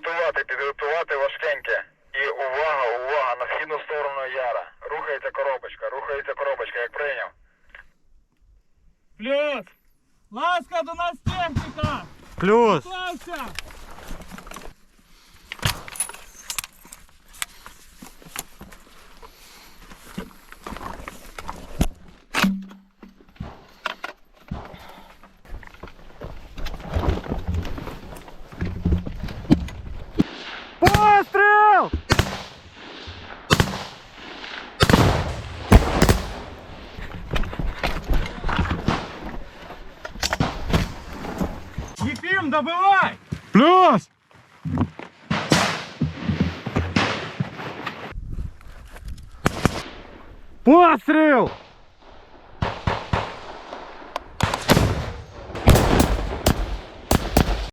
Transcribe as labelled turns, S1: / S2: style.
S1: підготувати важкеньке. І увага, увага, на східну сторону яра. Рухається коробочка, рухається коробочка, як прийняв.
S2: Плюс! Ласка, до нас техніка!
S3: Плюс.
S2: Слався!
S3: Постріл!
S2: Ефим, добивай!
S3: Плюс! Постріл!